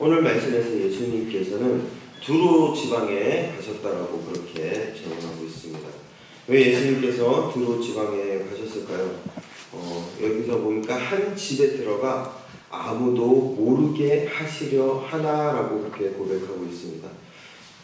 오늘 말씀에서 예수님께서는 두로 지방에 가셨다라고 그렇게 전하고 있습니다. 왜 예수님께서 두로 지방에 가셨을까요? 어, 여기서 보니까 한 집에 들어가 아무도 모르게 하시려 하나라고 그렇게 고백하고 있습니다.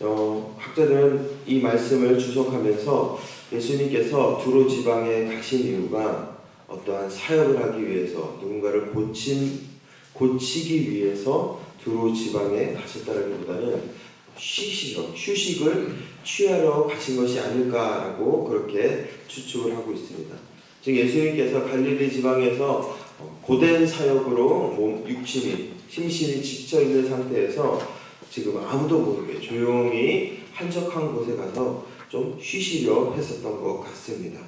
어, 학자들은 이 말씀을 주석하면서 예수님께서 두로 지방에 가신 이유가 어떠한 사역을 하기 위해서 누군가를 고친 고치기 위해서 두로 지방에 가셨다기보다는 쉬시러 휴식을 취하러 가신 것이 아닐까라고 그렇게 추측을 하고 있습니다. 즉 예수님께서 갈릴리 지방에서 어, 고된 사역으로 몸 육신이 심신이 지쳐 있는 상태에서 지금 아무도 모르게 조용히 한적한 곳에 가서 좀 쉬시려 했었던 것 같습니다.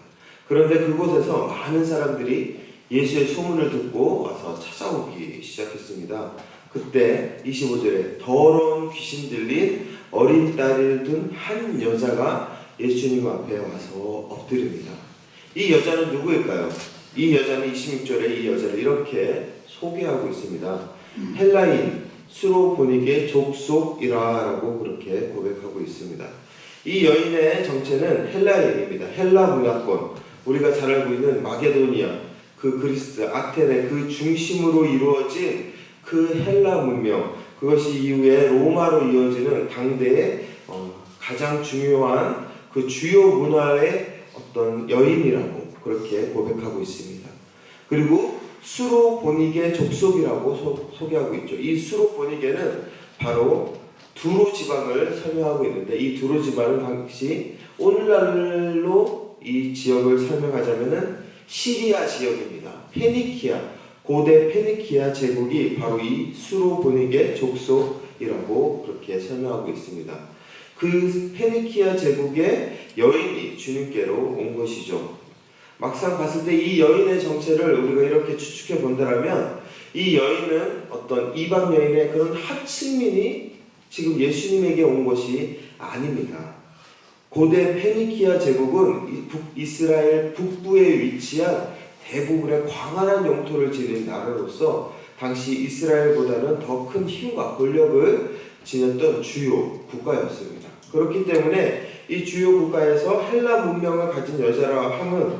그런데 그곳에서 많은 사람들이 예수의 소문을 듣고 와서 찾아오기 시작했습니다. 그때 25절에 더러운 귀신 들린 어린 딸을 둔 한 여자가 예수님 앞에 와서 엎드립니다. 이 여자는 누구일까요? 이 여자는 26절에 이 여자를 이렇게 소개하고 있습니다. 헬라인 수로보니게 족속이라라고 그렇게 고백하고 있습니다. 이 여인의 정체는 헬라인입니다. 헬라 문화권 우리가 잘 알고 있는 마게도니아 그 그리스 아테네 그 중심으로 이루어진 그 헬라 문명 그것이 이후에 로마로 이어지는 당대의 어, 가장 중요한 그 주요 문화의 어떤 여인이라고 그렇게 고백하고 있습니다. 그리고 수로 보니게 족속이라고 소, 소개하고 있죠. 이 수로 보니게는 바로 두로 지방을 설명하고 있는데 이 두로 지방은 당시 오늘날로 이 지역을 설명하자면은 시리아 지역입니다. 페니키아 고대 페니키아 제국이 바로 이 수로보니게 족속이라고 그렇게 설명하고 있습니다. 그 페니키아 제국의 여인이 주님께로 온 것이죠. 막상 봤을 때 이 여인의 정체를 우리가 이렇게 추측해 본다면 이 여인은 어떤 이방 여인의 그런 하층민이 지금 예수님에게 온 것이 아닙니다. 고대 페니키아 제국은 이 북- 이스라엘 북부에 위치한 대부분의 광활한 영토를 지닌 나라로서 당시 이스라엘보다는 더 큰 힘과 권력을 지녔던 주요 국가였습니다. 그렇기 때문에 이 주요 국가에서 헬라 문명을 가진 여자라 함은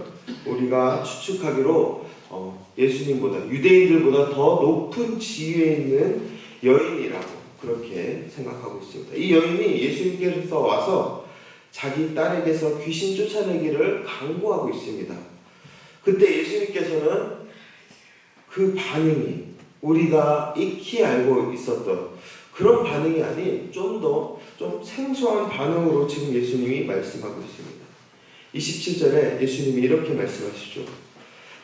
우리가 추측하기로 어, 예수님보다 유대인들보다 더 높은 지위에 있는 여인이라고 그렇게 생각하고 있습니다. 이 여인이 예수님께서 와서 자기 딸에게서 귀신 쫓아내기를 강구하고 있습니다. 그때 예수님께서는 그 반응이 우리가 익히 알고 있었던 그런 반응이 아닌 좀 더 좀 생소한 반응으로 지금 예수님이 말씀하고 있습니다. 27절에 예수님이 이렇게 말씀하시죠.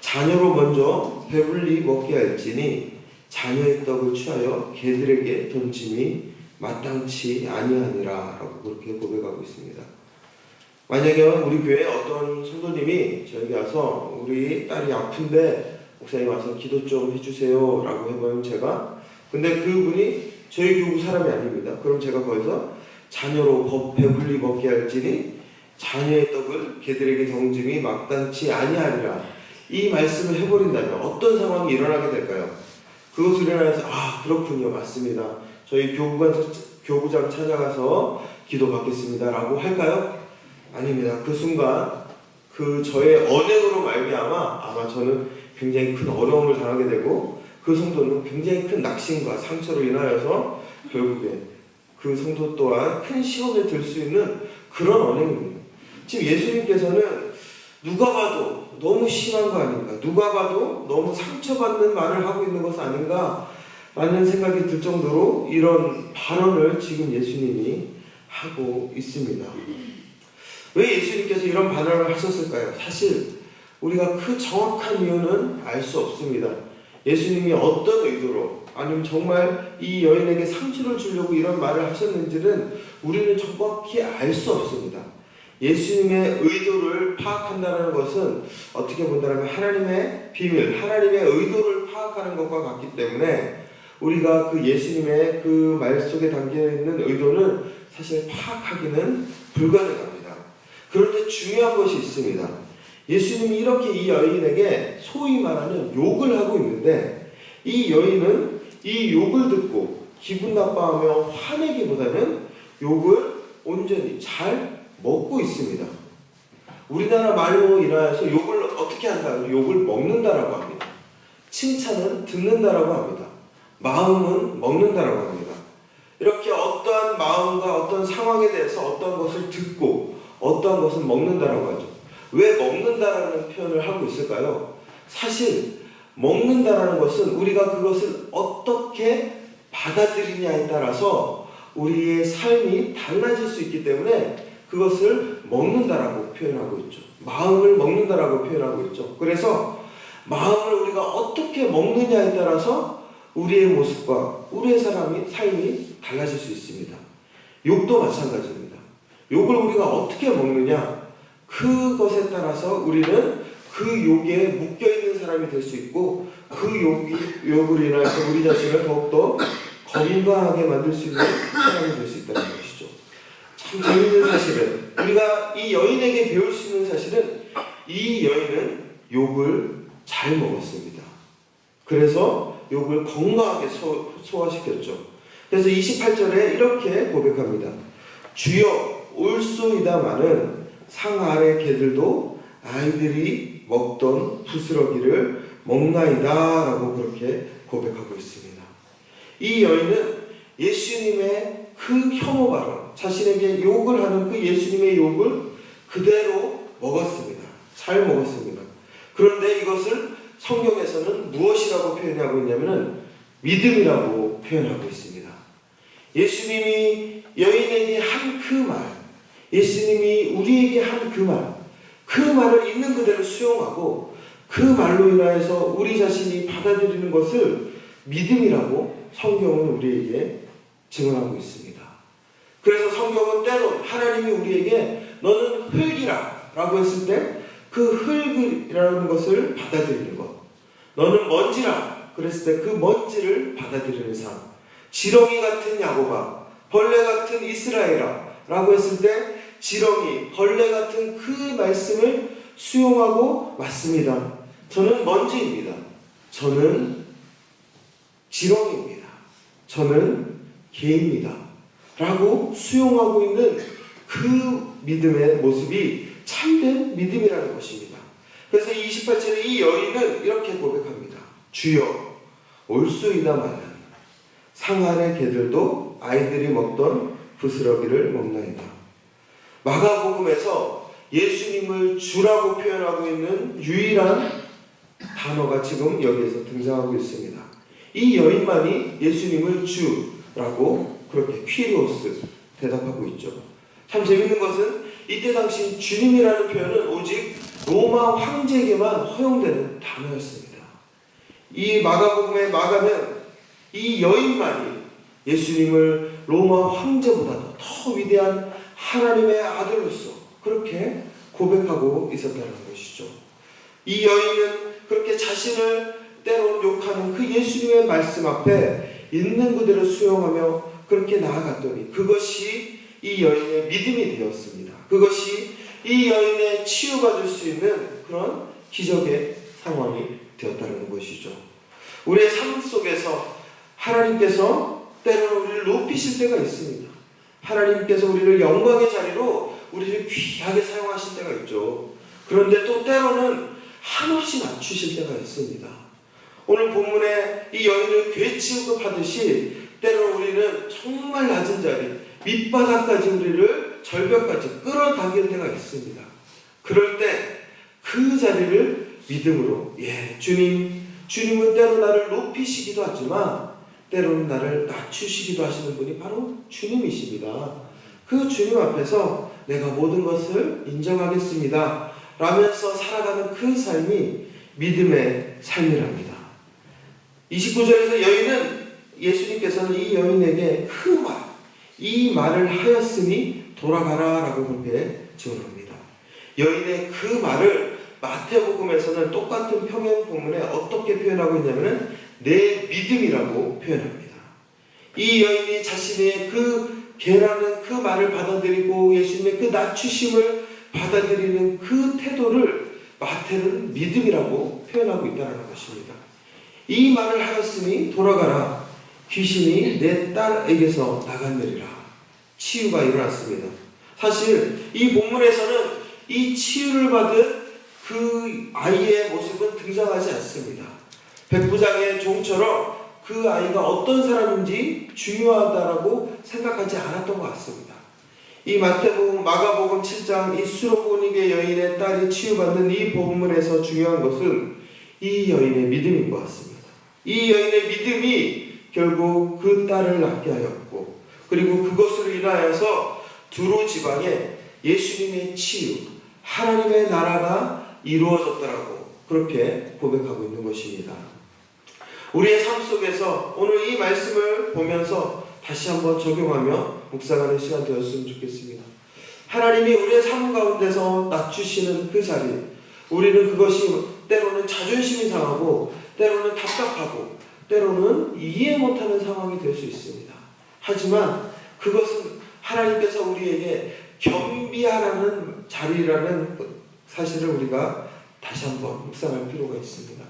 자녀로 먼저 배불리 먹게 할지니 자녀의 떡을 취하여 개들에게 던짐이 마땅치 아니하니라 라고 그렇게 고백하고 있습니다. 만약에 우리 교회 어떤 성도님이 저에게 와서 우리 딸이 아픈데 목사님 와서 기도 좀 해주세요 라고 해보면 제가 근데 그분이 저희 교구 사람이 아닙니다. 그럼 제가 거기서 자녀로 법 배불리 먹게 할지니 자녀의 떡을 개들에게 던짐이 마땅치 아니하리라 이 말씀을 해버린다면 어떤 상황이 일어나게 될까요? 그것을 일어나서 아 그렇군요 맞습니다. 저희 교구관 교구장 찾아가서 기도 받겠습니다라고 할까요? 아닙니다. 그 순간 그 저의 언행으로 말미암아 아마 저는 굉장히 큰 어려움을 당하게 되고 그 성도는 굉장히 큰 낙심과 상처로 인하여서 결국에 그 성도 또한 큰 시험에 들 수 있는 그런 언행입니다. 지금 예수님께서는 누가 봐도 너무 심한 거 아닌가, 누가 봐도 너무 상처받는 말을 하고 있는 것 아닌가 라는 생각이 들 정도로 이런 발언을 지금 예수님이 하고 있습니다. 왜 예수님께서 이런 발언을 하셨을까요? 사실 우리가 그 정확한 이유는 알 수 없습니다. 예수님이 어떤 의도로 아니면 정말 이 여인에게 상처를 주려고 이런 말을 하셨는지는 우리는 정확히 알 수 없습니다. 예수님의 의도를 파악한다는 것은 어떻게 본다면 하나님의 비밀, 하나님의 의도를 파악하는 것과 같기 때문에 우리가 그 예수님의 그 말 속에 담겨 있는 의도는 사실 파악하기는 불가능합니다. 그런데 중요한 것이 있습니다. 예수님이 이렇게 이 여인에게 소위 말하는 욕을 하고 있는데 이 여인은 이 욕을 듣고 기분 나빠하며 화내기보다는 욕을 온전히 잘 먹고 있습니다. 우리나라 말로 인하여서 욕을 어떻게 한다? 욕을 먹는다라고 합니다. 칭찬은 듣는다라고 합니다. 마음은 먹는다라고 합니다. 이렇게 어떠한 마음과 어떤 상황에 대해서 어떤 것을 듣고 어떠한 것을 먹는다라고 하죠. 왜 먹는다라는 표현을 하고 있을까요? 사실 먹는다라는 것은 우리가 그것을 어떻게 받아들이냐에 따라서 우리의 삶이 달라질 수 있기 때문에 그것을 먹는다라고 표현하고 있죠. 마음을 먹는다라고 표현하고 있죠. 그래서 마음을 우리가 어떻게 먹느냐에 따라서 우리의 모습과 우리의 사람이 삶이 달라질 수 있습니다. 욕도 마찬가지입니다. 욕을 우리가 어떻게 먹느냐 그것에 따라서 우리는 그 욕에 묶여 있는 사람이 될 수 있고 그 욕이 욕을 인해서 우리 자신을 더욱더 건강하게 만들 수 있는 사람이 될 수 있다는 것이죠. 참 재밌는 사실은 우리가 이 여인에게 배울 수 있는 사실은 이 여인은 욕을 잘 먹었습니다. 그래서 욕을 건강하게 소, 소화시켰죠. 그래서 28절에 이렇게 고백합니다. 주여 올소이다마는 상 아래 개들도 아이들이 먹던 부스러기를 먹나이다 라고 그렇게 고백하고 있습니다. 이 여인은 예수님의 그 혐오 발언, 자신에게 욕을 하는 그 예수님의 욕을 그대로 먹었습니다. 잘 먹었습니다. 그런데 이것을 성경에서는 무엇이라고 표현하고 있냐면은 믿음이라고 표현하고 있습니다. 예수님이 여인에게 한 그 말, 예수님이 우리에게 한 그 말, 그 말을 있는 그대로 수용하고 그 말로 인하여서 우리 자신이 받아들이는 것을 믿음이라고 성경은 우리에게 증언하고 있습니다. 그래서 성경은 때론 하나님이 우리에게 너는 흙이라 라고 했을 때 그 흙이라는 것을 받아들이는 것. 너는 먼지라 그랬을 때 그 먼지를 받아들이는 삶. 지렁이 같은 야고바, 벌레 같은 이스라엘아 라고 했을 때 지렁이, 벌레 같은 그 말씀을 수용하고 맞습니다. 저는 먼지입니다. 저는 지렁입니다. 저는 개입니다. 라고 수용하고 있는 그 믿음의 모습이 참된 믿음이라는 것입니다. 그래서 28절에 이 여인은 이렇게 고백합니다. 주여, 올수이다마는 상한의 개들도 아이들이 먹던 부스러기를 먹나이다. 마가복음에서 예수님을 주라고 표현하고 있는 유일한 단어가 지금 여기에서 등장하고 있습니다. 이 여인만이 예수님을 주라고 그렇게 퀴리오스 대답하고 있죠. 참 재밌는 것은 이때 당시 주님이라는 표현은 오직 로마 황제에게만 허용되는 단어였습니다. 이 마가복음의 마가는 이 여인만이 예수님을 로마 황제보다도 더 위대한 하나님의 아들로서 그렇게 고백하고 있었다는 것이죠. 이 여인은 그렇게 자신을 때론 욕하는 그 예수님의 말씀 앞에 있는 그대로 수용하며 그렇게 나아갔더니 그것이 이 여인의 믿음이 되었습니다. 그것이 이 여인의 치유받을 수 있는 그런 기적의 상황이 되었다는 것이죠. 우리의 삶 속에서 하나님께서 때로는 우리를 높이실 때가 있습니다. 하나님께서 우리를 영광의 자리로 우리를 귀하게 사용하실 때가 있죠. 그런데 또 때로는 한없이 낮추실 때가 있습니다. 오늘 본문에 이 여인을 괴취급하듯이 때로 우리는 정말 낮은 자리, 밑바닥까지 우리를 절벽까지 끌어당길 때가 있습니다. 그럴 때 그 자리를 믿음으로, 예, 주님, 주님은 때로 나를 높이시기도 하지만 때로는 나를 낮추시기도 하시는 분이 바로 주님이십니다. 그 주님 앞에서 내가 모든 것을 인정하겠습니다. 라면서 살아가는 그 삶이 믿음의 삶이랍니다. 29절에서 여인은 예수님께서는 이 여인에게 그 말, 이 말을 하였으니 돌아가라 라고 그렇게 지원합니다. 여인의 그 말을 마태복음에서는 똑같은 평행 본문에 어떻게 표현하고 있냐면 내 믿음이라고 표현합니다. 이 여인이 자신의 그 개라는 그 말을 받아들이고 예수님의 그 낮추심을 받아들이는 그 태도를 마태는 믿음이라고 표현하고 있다는 것입니다. 이 말을 하였으니 돌아가라. 귀신이 내 딸에게서 나갔느리라. 치유가 일어났습니다. 사실 이 본문에서는 이 치유를 받은 그 아이의 모습은 등장하지 않습니다. 백부장의 종처럼 그 아이가 어떤 사람인지 중요하다라고 생각하지 않았던 것 같습니다. 이 마태복음, 마가복음 7장 이 수로보니게 여인의 딸이 치유받는 이 본문에서 중요한 것은 이 여인의 믿음인 것 같습니다. 이 여인의 믿음이 결국 그 딸을 낳게 하였고 그리고 그것으로 인하여서 두로 지방에 예수님의 치유, 하나님의 나라가 이루어졌더라고 그렇게 고백하고 있는 것입니다. 우리의 삶 속에서 오늘 이 말씀을 보면서 다시 한번 적용하며 묵상하는 시간 되었으면 좋겠습니다. 하나님이 우리의 삶 가운데서 낮추시는 그 자리, 우리는 그것이 때로는 자존심이 상하고, 때로는 답답하고, 때로는 이해 못하는 상황이 될 수 있습니다. 하지만 그것은 하나님께서 우리에게 겸비하라는 자리라는 사실을 우리가 다시 한번 묵상할 필요가 있습니다.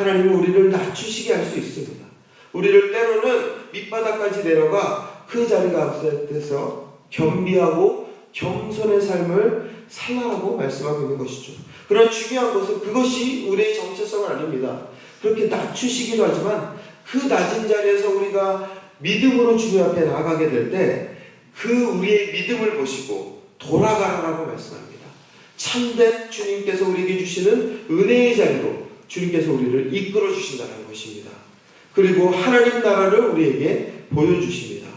하나님은 우리를 낮추시게 할 수 있습니다. 우리를 때로는 밑바닥까지 내려가 그 자리가 앞서서 겸비하고 겸손의 삶을 살라고 말씀하고 있는 것이죠. 그런 중요한 것은 그것이 우리의 정체성은 아닙니다. 그렇게 낮추시기도 하지만 그 낮은 자리에서 우리가 믿음으로 주님 앞에 나아가게 될 때 그 우리의 믿음을 보시고 돌아가라고 말씀합니다. 참된 주님께서 우리에게 주시는 은혜의 자리로 주님께서 우리를 이끌어 주신다는 것입니다. 그리고 하나님 나라를 우리에게 보여주십니다.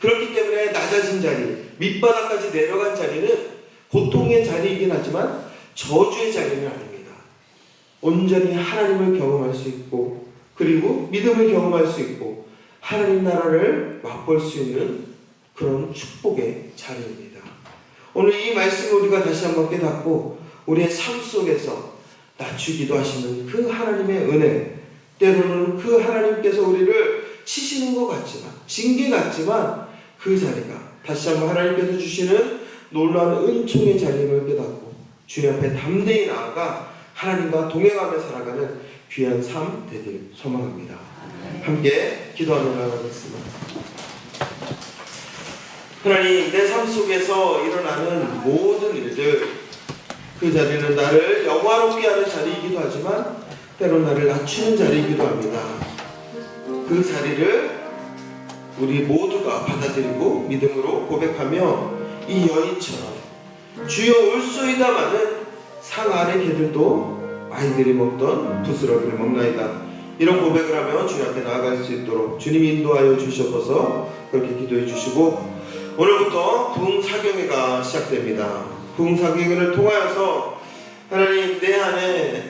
그렇기 때문에 낮아진 자리, 밑바닥까지 내려간 자리는 고통의 자리이긴 하지만 저주의 자리는 아닙니다. 온전히 하나님을 경험할 수 있고, 그리고 믿음을 경험할 수 있고, 하나님 나라를 맛볼 수 있는 그런 축복의 자리입니다. 오늘 이 말씀을 우리가 다시 한번 깨닫고, 우리의 삶 속에서 낮추기도 하시는 그 하나님의 은혜, 때로는 그 하나님께서 우리를 치시는 것 같지만, 징계 같지만, 그 자리가 다시 한번 하나님께서 주시는 놀라운 은총의 자리임을 깨닫고, 주님 앞에 담대히 나아가 하나님과 동행하며 살아가는 귀한 삶 되길 소망합니다. 함께 기도하며 나가겠습니다. 하나님, 내 삶 속에서 일어나는 모든 일들, 그 자리는 나를 영화롭게 하는 자리이기도 하지만, 때로 나를 낮추는 자리이기도 합니다. 그 자리를 우리 모두가 받아들이고 믿음으로 고백하며 이 여인처럼 주여 올소이다마는 상 아래 개들도 아이들이 먹던 부스러기를 먹나이다. 이런 고백을 하며 주님 앞에 나아갈 수 있도록 주님 인도하여 주셔서 그렇게 기도해 주시고 오늘부터 부흥사경회가 시작됩니다. 부흥사경회를 통하여서 하나님 내 안에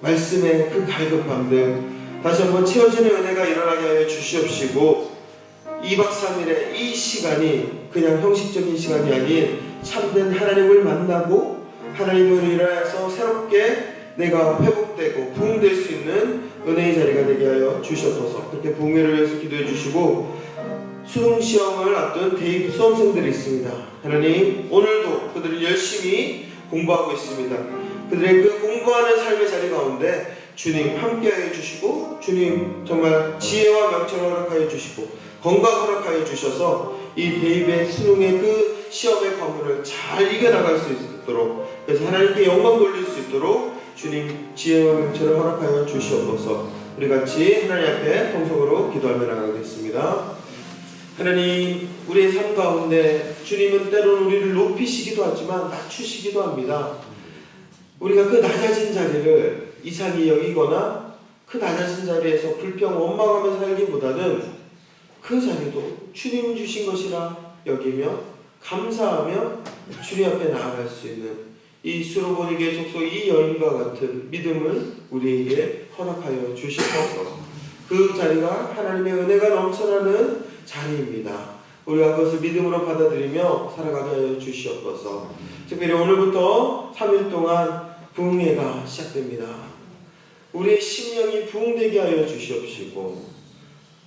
말씀의 그 갈급함들 다시 한번 채워지는 은혜가 일어나게 하여 주시옵시고 2박 3일의 이 시간이 그냥 형식적인 시간이 아닌 참된 하나님을 만나고 하나님을 인하여서 새롭게 내가 회복되고 부흥될 수 있는 은혜의 자리가 되게 하여 주시옵소서. 그렇게 부흥회를 위해서 기도해 주시고 수능 시험을 앞둔 대입 수험생들이 있습니다. 하나님 오늘도 그들이 열심히 공부하고 있습니다. 그들의 그 공부하는 삶의 자리 가운데 주님 함께하여 주시고 주님 정말 지혜와 명철을 허락하여 주시고 건강 허락하여 주셔서 이 대입의 수능의 그 시험의 과문을 잘 이겨나갈 수 있도록 그래서 하나님께 영광 돌릴 수 있도록 주님 지혜와 명철을 허락하여 주시옵소서. 우리 같이 하나님 앞에 통성으로 기도하며 나가겠습니다 하나님 우리의 삶 가운데 주님은 때로는 우리를 높이시기도 하지만 낮추시기도 합니다. 우리가 그 낮아진 자리를 이상히 여기거나 그 낮아진 자리에서 불평 원망하며 살기보다는 그 자리도 주님 주신 것이라 여기며 감사하며 주님 앞에 나아갈 수 있는 이 수로보니게 족속 이 여인과 같은 믿음을 우리에게 허락하여 주시옵소서. 그 자리가 하나님의 은혜가 넘쳐나는 자리입니다. 우리가 그것을 믿음으로 받아들이며 살아가게 하여 주시옵소서 특별히 오늘부터 3일 동안 부흥회가 시작됩니다. 우리의 심령이 부흥되게 하여 주시옵시고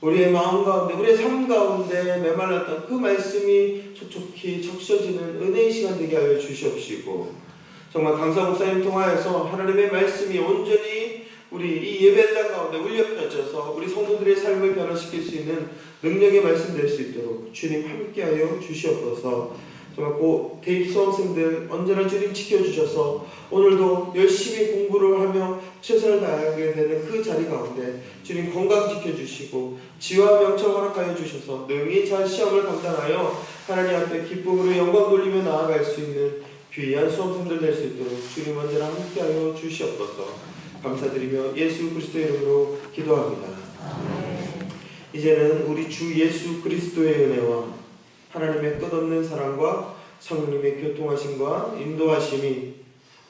우리의 마음 가운데 우리의 삶 가운데 메말랐던 그 말씀이 촉촉히 적셔지는 은혜의 시간 되게 하여 주시옵시고 정말 강사 목사님 통하여서 하나님의 말씀이 온전히 우리 이 예배당 가운데 울려 펴져서 우리 성도들의 삶을 변화시킬 수 있는 능력의 말씀 될 수 있도록 주님 함께하여 주시옵소서. 정말 고 대입 수험생들 언제나 주님 지켜주셔서 오늘도 열심히 공부를 하며 최선을 다하게 되는 그 자리 가운데 주님 건강 지켜주시고 지와 명철 허락하여 주셔서 능히 잘 시험을 감당하여 하나님 앞에 기쁨으로 영광 돌리며 나아갈 수 있는 귀한 수험생들 될 수 있도록 주님 언제나 함께하여 주시옵소서 감사드리며 예수 그리스도의 이름으로 기도합니다. 이제는 우리 주 예수 그리스도의 은혜와 하나님의 끝없는 사랑과 성령님의 교통하심과 인도하심이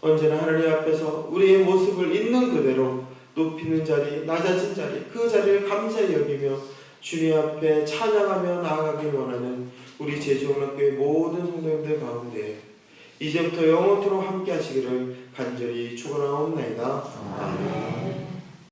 언제나 하나님 앞에서 우리의 모습을 있는 그대로 높이는 자리, 낮아진 자리, 그 자리를 감사히 여기며 주님 앞에 찬양하며 나아가길 원하는 우리 제주원학교의 모든 성도님들 가운데 이제부터 영원토록 함께 하시기를 간절히 축원하옵나이다. 아멘.